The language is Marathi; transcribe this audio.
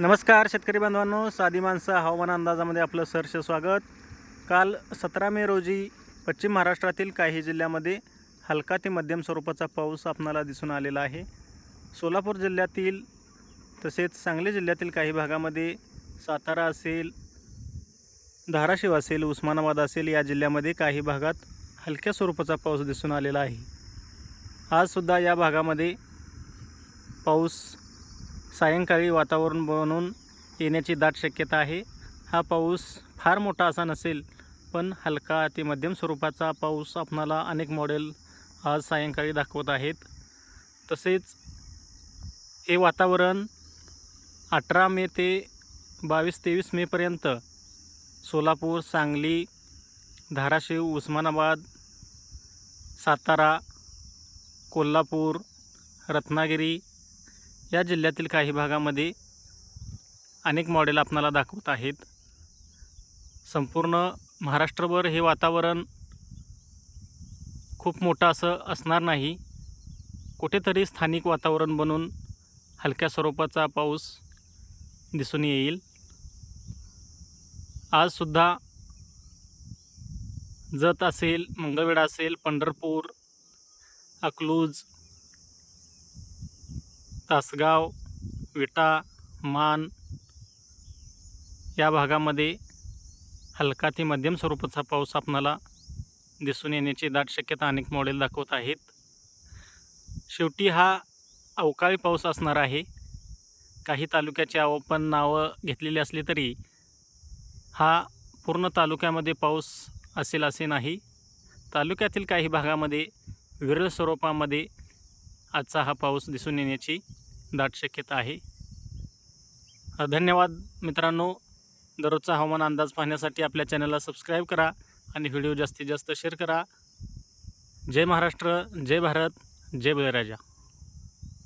नमस्कार शेतकरी बांधवांनो साधी माणसं हवामान अंदाजामध्ये आपलं सहर्ष स्वागत. काल सतरा मे रोजी पश्चिम महाराष्ट्रातील काही जिल्ह्यामध्ये हलका ते मध्यम स्वरूपाचा पाऊस आपणाला दिसून आलेला आहे. सोलापूर जिल्ह्यातील तसेच सांगली जिल्ह्यातील काही भागामध्ये सातारा असेल धाराशिव असेल उस्मानाबाद असेल या जिल्ह्यामध्ये काही भागात हलक्या स्वरूपाचा पाऊस दिसून आलेला आहे. आजसुद्धा या भागामध्ये पाऊस सायंकाळी वातावरण बनून येण्याची दाट शक्यता आहे. हा पाऊस फार मोठा असा नसेल पण हलका ते मध्यम स्वरूपाचा पाऊस आपणाला अनेक मॉडेल आज सायंकाळी दाखवत आहेत. तसेच हे वातावरण अठरा मे ते बावीस तेवीस मेपर्यंत सोलापूर सांगली धाराशिव उस्मानाबाद सातारा कोल्हापूर रत्नागिरी या जिल्ह्यातील काही भागामध्ये अनेक मॉडेल आपणाला दाखवत आहेत. संपूर्ण महाराष्ट्रभर हे वातावरण खूप मोठं असं असणार नाही. कुठेतरी स्थानिक वातावरण बनून हलक्या स्वरूपाचा पाऊस दिसून येईल. आजसुद्धा जत असेल मंगळवेढा असेल पंढरपूर अकलूज तासगाव विटा मान या भागामध्ये हलका ते मध्यम स्वरूपाचा पाऊस आपणाला दिसून येण्याची दाट शक्यता अनेक मॉडेल दाखवत आहेत. शेवटी हा अवकाळी पाऊस असणार आहे. काही तालुक्याची आपण नावं घेतलेली असली तरी हा पूर्ण तालुक्यामध्ये पाऊस असेल असे नाही. तालुक्यातील काही भागामध्ये विरळ स्वरूपामध्ये आजचा हा पाऊस दिसून येण्याची दाट शक्यता आहे. धन्यवाद मित्रांनो. दररोजचा हवामान अंदाज पाहण्यासाठी आपल्या चॅनलला सबस्क्राईब करा आणि व्हिडिओ जास्तीत जास्त शेअर करा. जय महाराष्ट्र जय भारत जय बळीराजा.